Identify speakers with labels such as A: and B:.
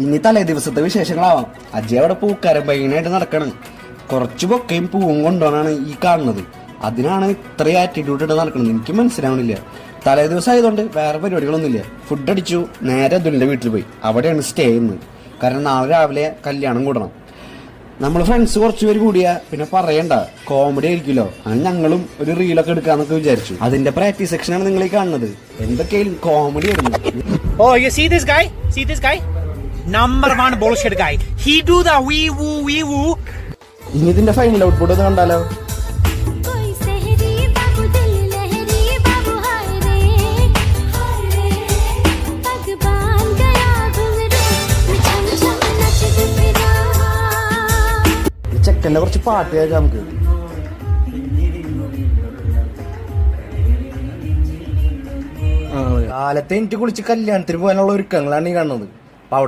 A: ഇനി തലേ ദിവസത്തെ വിശേഷങ്ങളാവാം. അജയ് അവിടെ പൂക്കാരം പയ്യനായിട്ട് നടക്കണം. കുറച്ച് പൊക്കയും പൂവും കൊണ്ടുപോകാനാണ് ഈ കാണുന്നത്. അതിനാണ് ഇത്ര ആറ്റിറ്റ്യൂഡ് ഇട്ട് നടക്കുന്നത് എനിക്ക് മനസ്സിലാവണില്ല. തലേ ദിവസം ആയതുകൊണ്ട് വേറെ പരിപാടികളൊന്നുമില്ല. ഫുഡ് അടിച്ചു നേരെ അതുലിന്റെ വീട്ടിൽ പോയി. അവിടെയാണ് സ്റ്റേ ചെയ്യുന്നത്. കാരണം നാളെ രാവിലെ കല്യാണം കൂടണം. നമ്മൾ ഫ്രണ്ട്സ് കുറച്ച് പേര് കൂടിയാ പിന്നെ പറയണ്ട. കോമഡി ആയിരിക്കുമല്ലോ. അങ്ങനെ ഞങ്ങളും ഒരു റീലൊക്കെ എടുക്കാന്നൊക്കെ വിചാരിച്ചു. അതിന്റെ പ്രാക്ടീസ് സെക്ഷനാണ് നിങ്ങൾ ഈ കാണുന്നത്. എന്തൊക്കെയായാലും കോമഡി ആയിരുന്നു.
B: ഓ you see this guy see this guy? Number one bullshit guy he do the wee woo wee woo
A: ഇനി ഫൈനൽ ഔട്ട്പുട്ട് ഒന്ന് കണ്ടാലോ? ചെക്കന്റെ കുറച്ച് പാട്ട് കേൾക്കാം നമുക്ക്. കാലത്തെ എനിക്ക് കുളിച്ച് കല്യാണത്തിന് പോകാനുള്ള ഒരുക്കങ്ങളാണ് ഈ കാണുന്നത്.